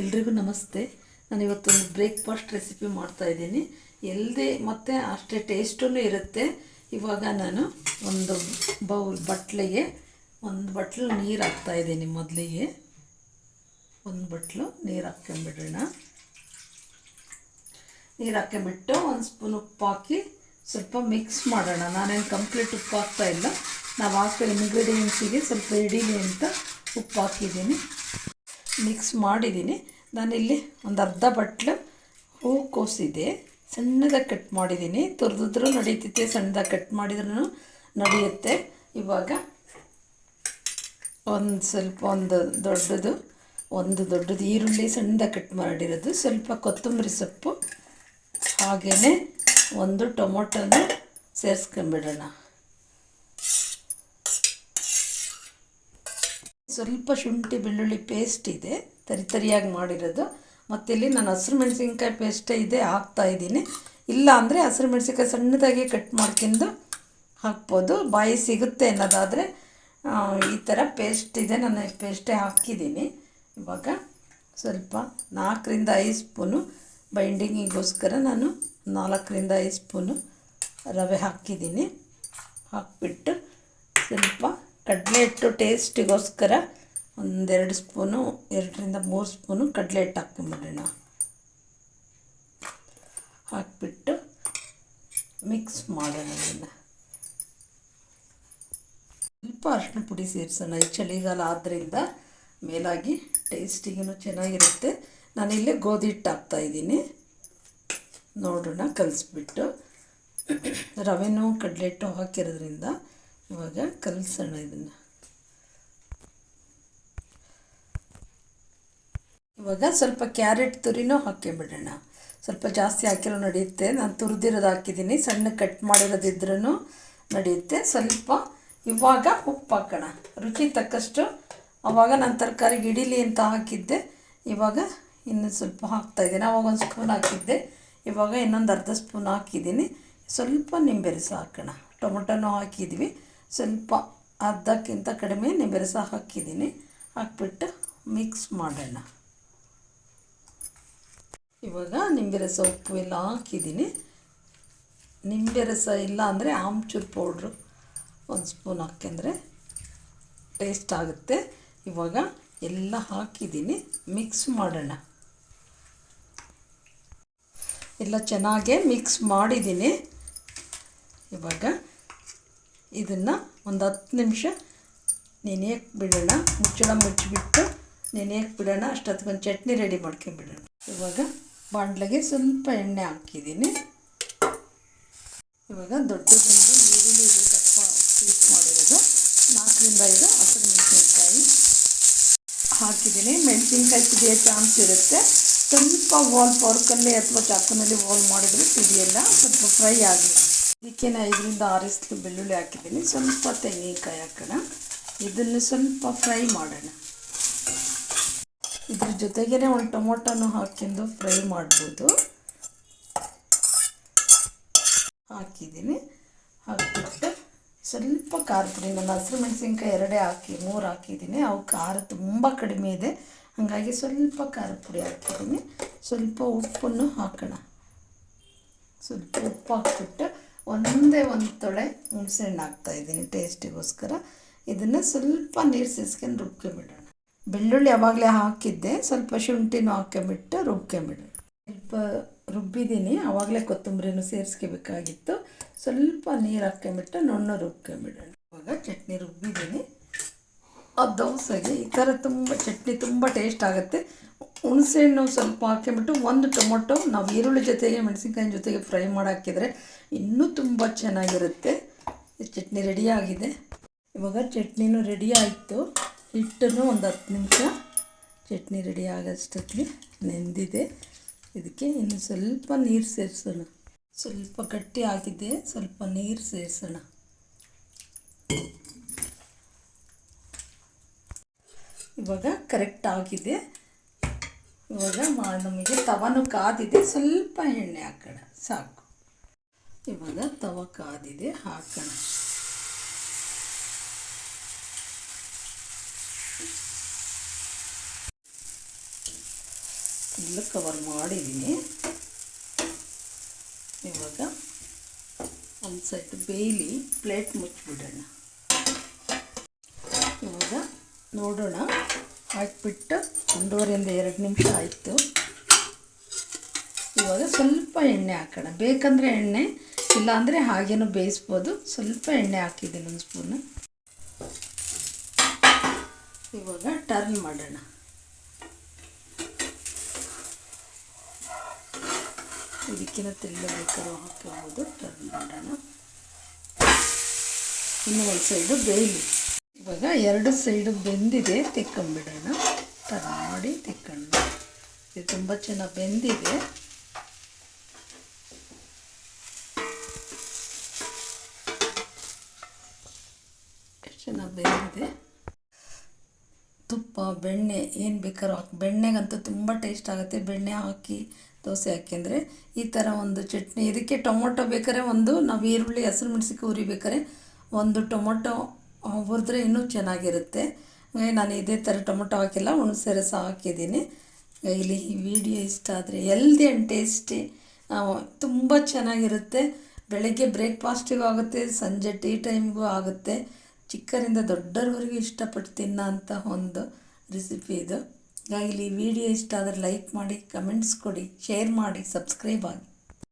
ಎಲ್ರಿಗೂ ನಮಸ್ತೆ. ನಾನು ಇವತ್ತೊಂದು ಬ್ರೇಕ್ಫಾಸ್ಟ್ ರೆಸಿಪಿ ಮಾಡ್ತಾ ಇದ್ದೀನಿ. ಎಲ್ದಿ ಮತ್ತು ಅಷ್ಟೇ ಟೇಸ್ಟೂ ಇರುತ್ತೆ. ಇವಾಗ ನಾನು ಒಂದು ಬೌಲ್ ಬಟ್ಲಿಗೆ ಒಂದು ಬಟ್ಲು ನೀರು ಹಾಕ್ತಾ ಇದ್ದೀನಿ ಮೊದಲಿಗೆ. ಒಂದು ಬಟ್ಲು ನೀರು ಹಾಕ್ಕೊಂಬಿಡೋಣ. ನೀರು ಹಾಕ್ಕೊಂಬಿಟ್ಟು ಒಂದು ಸ್ಪೂನ್ ಉಪ್ಪು ಹಾಕಿ ಸ್ವಲ್ಪ ಮಿಕ್ಸ್ ಮಾಡೋಣ. ನಾನೇನು ಕಂಪ್ಲೀಟ್ ಉಪ್ಪು ಹಾಕ್ತಾ ಇಲ್ಲ. ನಾವು ಹಾಕೋ ಇಂಗ್ರೀಡಿಯೆಂಟ್ಸಿಗೆ ಸ್ವಲ್ಪ ಇಡೀಲಿ ಅಂತ ಉಪ್ಪು ಹಾಕಿದ್ದೀನಿ ಮಿಕ್ಸ್ ಮಾಡಿದ್ದೀನಿ. ನಾನಿಲ್ಲಿ ಒಂದು ಅರ್ಧ ಬಟ್ಲು ಹೂಕೋಸಿದೆ ಸಣ್ಣದಾಗಿ ಕಟ್ ಮಾಡಿದ್ದೀನಿ. ತುರಿದಿದ್ರೂ ನಡೀತೈತೆ ಸಣ್ಣದಾಗಿ ಕಟ್ ಮಾಡಿದ್ರೂ ನಡೆಯುತ್ತೆ. ಇವಾಗ ಒಂದು ಸ್ವಲ್ಪ ಒಂದು ದೊಡ್ಡದು ಒಂದು ದೊಡ್ಡದು ಈರುಳ್ಳಿ ಸಣ್ಣದಾಗಿ ಕಟ್ ಮಾಡಿರೋದು. ಸ್ವಲ್ಪ ಕೊತ್ತಂಬರಿ ಸೊಪ್ಪು ಹಾಗೆಯೇ ಒಂದು ಟೊಮೊಟೊನ ಸೇರಿಸ್ಕೊಂಬಿಡೋಣ. ಸ್ವಲ್ಪ ಶುಂಠಿ, ಬೆಳ್ಳುಳ್ಳಿ ಪೇಸ್ಟ್ ಇದೆ. ತರಿ ತರಿಯಾಗಿ ಮಾಡಿರೋದು. ಮತ್ತು ಇಲ್ಲಿ ನಾನು ಹಸಿರು ಮೆಣಸಿನ್ಕಾಯಿ ಪೇಸ್ಟೇ ಇದೆ, ಹಾಕ್ತಾ ಇದ್ದೀನಿ. ಇಲ್ಲ ಅಂದರೆ ಹಸಿರು ಮೆಣಸಿನ್ಕಾಯಿ ಸಣ್ಣದಾಗಿ ಕಟ್ ಮಾಡ್ಕೊಂಡು ಹಾಕ್ಬೋದು. ಬಾಯಿ ಸಿಗುತ್ತೆ ಅನ್ನೋದಾದರೆ ಈ ಥರ ಪೇಸ್ಟ್ ಇದೆ. ನಾನು ಪೇಸ್ಟೇ ಹಾಕಿದ್ದೀನಿ. ಇವಾಗ ಸ್ವಲ್ಪ ನಾಲ್ಕರಿಂದ ಐದು ಸ್ಪೂನು ಬೈಂಡಿಂಗಿಗೋಸ್ಕರ ನಾನು ನಾಲ್ಕರಿಂದ ಐದು ಸ್ಪೂನು ರವೆ ಹಾಕಿದ್ದೀನಿ. ಹಾಕ್ಬಿಟ್ಟು ಸ್ವಲ್ಪ ಕಡಲೆ ಹಿಟ್ಟು ಟೇಸ್ಟಿಗೋಸ್ಕರ ಒಂದೆರಡು ಸ್ಪೂನು, ಎರಡರಿಂದ ಮೂರು ಸ್ಪೂನು ಕಡಲೆ ಹಿಟ್ಟು ಹಾಕ್ಕೊಂಬಿಡೋಣ. ಹಾಕಿಬಿಟ್ಟು ಮಿಕ್ಸ್ ಮಾಡೋಣ ಅದನ್ನು ಸ್ವಲ್ಪ ಅರಿಶಿನ ಪುಡಿ ಸೇರಿಸೋಣ. ಈ ಚಳಿಗಾಲ ಆದ್ದರಿಂದ ಮೇಲಾಗಿ ಟೇಸ್ಟಿಗೂ ಚೆನ್ನಾಗಿರುತ್ತೆ. ನಾನಿಲ್ಲಿ ಗೋಧಿ ಹಿಟ್ಟು ಹಾಕ್ತಾಯಿದ್ದೀನಿ ನೋಡೋಣ, ಕಲಿಸ್ಬಿಟ್ಟು. ರವೆನೂ ಕಡಲೆ ಹಿಟ್ಟು ಹಾಕಿರೋದ್ರಿಂದ ಇವಾಗ ಕಲಿಸೋಣ ಇದನ್ನು. ಇವಾಗ ಸ್ವಲ್ಪ ಕ್ಯಾರೆಟ್ ತುರಿನೂ ಹಾಕಿಬಿಡೋಣ ಸ್ವಲ್ಪ ಜಾಸ್ತಿ ಹಾಕಿರೋ ನಡೆಯುತ್ತೆ. ನಾನು ತುರಿದಿರೋದು ಹಾಕಿದ್ದೀನಿ. ಸಣ್ಣ ಕಟ್ ಮಾಡಿರೋದಿದ್ರೂ ನಡೆಯುತ್ತೆ. ಸ್ವಲ್ಪ ಇವಾಗ ಉಪ್ಪು ಹಾಕೋಣ. ರುಚಿ ತಕ್ಕಷ್ಟು ಅವಾಗ ನಾನು ತರಕಾರಿಗೆ ಇಡೀಲಿ ಅಂತ ಹಾಕಿದ್ದೆ. ಇವಾಗ ಇನ್ನು ಸ್ವಲ್ಪ ಹಾಕ್ತಾಯಿದ್ದೀನಿ ಅವಾಗ ಒಂದು ಸ್ಪೂನ್ ಹಾಕಿದ್ದೆ. ಇವಾಗ ಇನ್ನೊಂದು ಅರ್ಧ ಸ್ಪೂನ್ ಹಾಕಿದ್ದೀನಿ. ಸ್ವಲ್ಪ ನಿಂಬೆ ರಸ ಹಾಕೋಣ. ಟೊಮೊಟೊನೂ ಹಾಕಿದ್ವಿ. ಸ್ವಲ್ಪ ಅರ್ಧಕ್ಕಿಂತ ಕಡಿಮೆ ನಿಂಬೆ ರಸ ಹಾಕಿದ್ದೀನಿ. ಹಾಕ್ಬಿಟ್ಟು ಮಿಕ್ಸ್ ಮಾಡೋಣ. ಇವಾಗ ನಿಂಬೆ ರಸ ಉಪ್ಪು ಎಲ್ಲ ಹಾಕಿದ್ದೀನಿ. ನಿಂಬೆ ರಸ ಇಲ್ಲ ಅಂದರೆ ಆಮ್ಚೂರು ಪೌಡ್ರು ಒಂದು ಸ್ಪೂನ್ ಹಾಕಿದ್ರೆ ಟೇಸ್ಟ್ ಆಗುತ್ತೆ. ಇವಾಗ ಎಲ್ಲ ಹಾಕಿದ್ದೀನಿ. ಮಿಕ್ಸ್ ಮಾಡೋಣ. ಎಲ್ಲ ಚೆನ್ನಾಗೆ ಮಿಕ್ಸ್ ಮಾಡಿದ್ದೀನಿ. ಇವಾಗ ಇದನ್ನು ಒಂದು ಹತ್ತು ನಿಮಿಷ ನೆನೆಯಕ್ಕೆ ಬಿಡೋಣ. ಮುಚ್ಚಳ ಮುಚ್ಚಿಬಿಟ್ಟು ನೆನೆಯಕ್ಕೆ ಬಿಡೋಣ. ಅಷ್ಟೊತ್ತಿಗೊಂದು ಚಟ್ನಿ ರೆಡಿ ಮಾಡ್ಕೊಂಬಿಡೋಣ ಇವಾಗ ಬಾಂಡ್ಲಿಗೆ ಸ್ವಲ್ಪ ಎಣ್ಣೆ ಹಾಕಿದ್ದೀನಿ. ಇವಾಗ ದೊಡ್ಡದೊಂದು ಈರುಳ್ಳಿ ಇದು. ದಪ್ಪ ಪೀಸ್ ಮಾಡಿರೋದು. ನಾಲ್ಕರಿಂದ ಐದು ಹಸಿರು ಮೆಣಸಿನ್ಕಾಯಿ. ಹಾಕಿದ್ದೀನಿ. ಮೆಣಸಿನ್ಕಾಯಿ ಕುದಿಯೋ ಚಾನ್ಸ್ ಇರುತ್ತೆ. ಸ್ವಲ್ಪ ವಾಲ್ ಪೌರ್ಕಲ್ಲಿ ಅಥವಾ ಚಾಕುನಲ್ಲಿ ವಾಲ್ ಮಾಡಿದರೆ ಸಿಡಿಯಲ್ಲ ಸ್ವಲ್ಪ ಫ್ರೈ ಆಗಲಿ ಇದಕ್ಕೆ ನಾನು ಇದರಿಂದ ಆರು ಬೆಳ್ಳುಳ್ಳಿ ಹಾಕಿದ್ದೀನಿ. ಸ್ವಲ್ಪ ತೆಂಗಿನಕಾಯಿ ಹಾಕೋಣ. ಇದನ್ನು ಸ್ವಲ್ಪ ಫ್ರೈ ಮಾಡೋಣ. ಇದ್ರ ಜೊತೆಗೇ ಒಂದು ಟೊಮೊಟೊನು ಹಾಕಿಂದು ಫ್ರೈ ಮಾಡ್ಬೋದು. ಹಾಕಿದ್ದೀನಿ. ಹಾಕಿಬಿಟ್ಟು ಸ್ವಲ್ಪ ಖಾರ ಪುಡಿ ನಾನು ಹಸಿರು ಮೆಣಸಿನ್ಕಾಯಿ ಎರಡೇ ಹಾಕಿ, ಮೂರು ಹಾಕಿದ್ದೀನಿ. ಅವು ಖಾರ ತುಂಬ ಕಡಿಮೆ ಇದೆ. ಹಾಗಾಗಿ ಸ್ವಲ್ಪ ಖಾರ ಪುಡಿ ಹಾಕಿದ್ದೀನಿ. ಸ್ವಲ್ಪ ಉಪ್ಪನ್ನು ಹಾಕೋಣ. ಸ್ವಲ್ಪ ಉಪ್ಪು ಹಾಕ್ಬಿಟ್ಟು ಒಂದೇ ಒಂದು ತೊಳೆ ಹುಣಸೆಹಣ್ಣು ಹಾಕ್ತಾಯಿದ್ದೀನಿ ಟೇಸ್ಟಿಗೋಸ್ಕರ. ಇದನ್ನು ಸ್ವಲ್ಪ ನೀರು ಸೇರಿಸ್ಕೊಂಡು ರುಬ್ಕೊಂಬಿಡೋಣ. ಬೆಳ್ಳುಳ್ಳಿ ಯಾವಾಗಲೇ ಹಾಕಿದ್ದೆ, ಸ್ವಲ್ಪ ಶುಂಠಿನೂ ಹಾಕೊಂಬಿಟ್ಟು ರುಬ್ಕೊಂಬಿಡೋಣ. ಸ್ವಲ್ಪ ರುಬ್ಬಿದ್ದೀನಿ ಆವಾಗಲೇ ಕೊತ್ತಂಬರಿನೂ ಸೇರಿಸ್ಕೋಬೇಕಾಗಿತ್ತು. ಸ್ವಲ್ಪ ನೀರು ಹಾಕೊಂಬಿಟ್ಟು ನುಣ್ಣು ರುಬ್ಕೊಂಬಿಡೋಣ. ಇವಾಗ ಚಟ್ನಿ ರುಬ್ಬಿದ್ದೀನಿ. ಆ ದೋಸೆಗೆ ಈ ಥರ ತುಂಬ, ಚಟ್ನಿ ತುಂಬ ಟೇಸ್ಟ್ ಆಗುತ್ತೆ. ಹುಣಸೆಹಣ್ಣು ಸ್ವಲ್ಪ ಹಾಕ್ಕೊಂಬಿಟ್ಟು ಒಂದು ಟೊಮೊಟೊ, ನಾವು ಈರುಳ್ಳಿ ಜೊತೆಗೆ ಮೆಣಸಿನ್ಕಾಯಿ ಜೊತೆಗೆ ಫ್ರೈ ಮಾಡಿ ಹಾಕಿದರೆ ಇನ್ನೂ ತುಂಬ ಚೆನ್ನಾಗಿರುತ್ತೆ. ಚಟ್ನಿ ರೆಡಿಯಾಗಿದೆ ಇವಾಗ ಚಟ್ನಿನೂ ರೆಡಿ ಆಯಿತು. ಹಿಟ್ಟನ್ನು ಒಂದು ಹತ್ತು ನಿಮಿಷ ಚಟ್ನಿ ರೆಡಿ ಆಗೋಷ್ಟೊತ್ತಿಗೆ ನೆಂದಿದೆ. ಇದಕ್ಕೆ ಇನ್ನು ಸ್ವಲ್ಪ ನೀರು ಸೇರಿಸೋಣ. ಸ್ವಲ್ಪ ಗಟ್ಟಿ ಆಗಿದೆ, ಸ್ವಲ್ಪ ನೀರು ಸೇರಿಸೋಣ. ಇವಾಗ ಕರೆಕ್ಟ್ ಆಗಿದೆ. ಇವಾಗ ನಮಗೆ ತವನು ಕಾದಿದೆ, ಸ್ವಲ್ಪ ಎಣ್ಣೆ ಹಾಕೋಣ, ಸಾಕು. ಇವಾಗ ತವ ಕಾದಿದೆ, ಹಾಕೋಣ. ಎಲ್ಲ ಕವರ್ ಮಾಡಿದ್ದೀನಿ ಇವಾಗ ಒಂದು ಸೈಡ್ ಬೇಯ್ಲಿ ಪ್ಲೇಟ್ ಮುಚ್ಚಿಬಿಡೋಣ. ಇವಾಗ ನೋಡೋಣ. ಹಾಕ್ಬಿಟ್ಟು ಒಂದೂವರೆಯಿಂದ ಎರಡು ನಿಮಿಷ ಆಯಿತು. ಇವಾಗ ಸ್ವಲ್ಪ ಎಣ್ಣೆ ಹಾಕೋಣ. ಬೇಕಂದರೆ ಎಣ್ಣೆ, ಇಲ್ಲಾಂದರೆ ಹಾಗೇನೂ ಬೇಯಿಸ್ಬೋದು. ಸ್ವಲ್ಪ ಎಣ್ಣೆ ಹಾಕಿದ್ದೀನಿ ಒಂದು ಸ್ಪೂನು. ಇವಾಗ ಟರ್ನ್ ಮಾಡೋಣ. ಇದಕ್ಕಿಂತ ತೆಳ್ಳ ಬೇಕಾದ್ರೂ ಹಾಕೋಬೋದು ಟರ್ನ್ ಮಾಡೋಣ. ಇನ್ನು ಒಂದು ಸೈಡು ಬೇಯಲಿ. ಇವಾಗ ಎರಡು ಸೈಡು ಬೆಂದಿದೆ ತೆಕ್ಕೊಂಬಿಡೋಣ ತರಾಡಿ ಮಾಡಿ ತೆಕ್ಕೊಂಡು ಇದು ತುಂಬ ಚೆನ್ನಾಗಿ ಬೆಂದಿದೆ. ಚೆನ್ನಾಗಿ ಬೆಂದಿದೆ. ತುಪ್ಪ, ಬೆಣ್ಣೆ, ಏನು ಬೇಕಾದ್ರೂ ಹಾಕಿ. ಬೆಣ್ಣೆಗಂತೂ ತುಂಬ ಟೇಸ್ಟ್ ಆಗುತ್ತೆ. ಬೆಣ್ಣೆ ಹಾಕಿ, ದೋಸೆ ಹಾಕಿದ್ರೆ ಈ ಥರ ಒಂದು ಚಟ್ನಿ. ಇದಕ್ಕೆ ಟೊಮೊಟೊ ಬೇಕಾದ್ರೆ ಒಂದು, ನಾವು ಈರುಳ್ಳಿ, ಹಸಿರು ಮೆಣಸಿಗೆ ಉರಿಬೇಕಾದ್ರೆ ಒಂದು ಟೊಮೊಟೊ ಹುರಿದ್ರೆ ಇನ್ನೂ ಚೆನ್ನಾಗಿರುತ್ತೆ. ನಾನು ಇದೇ ಥರ ಟೊಮೊಟೊ ಹಾಕಿಲ್ಲ, ಹುಣಸೆ ರಸ ಹಾಕಿದ್ದೀನಿ. ಇಲ್ಲಿ ಈ ವಿಡಿಯೋ ಇಷ್ಟ ಆದರೆ ಹೆಲ್ದಿ ಆ್ಯಂಡ್ ಟೇಸ್ಟಿ ತುಂಬ ಚೆನ್ನಾಗಿರುತ್ತೆ. ಬೆಳಗ್ಗೆ ಬ್ರೇಕ್ಫಾಸ್ಟಿಗೂ ಆಗುತ್ತೆ, ಸಂಜೆ ಟೀ ಟೈಮ್ಗೂ ಆಗುತ್ತೆ. ಚಿಕ್ಕರಿಂದ ದೊಡ್ಡರವರೆಗೂ ಇಷ್ಟಪಟ್ಟು ತಿನ್ನೋ ಅಂಥ ಒಂದು ರೆಸಿಪಿ ಇದು. ಹಾಗಾಗಿ ಇಲ್ಲಿ ವಿಡಿಯೋ ಇಷ್ಟ ಆದರೆ ಲೈಕ್ ಮಾಡಿ ಕಮೆಂಟ್ಸ್ ಕೊಡಿ ಶೇರ್ ಮಾಡಿ ಸಬ್ಸ್ಕ್ರೈಬ್ ಆಗಿ.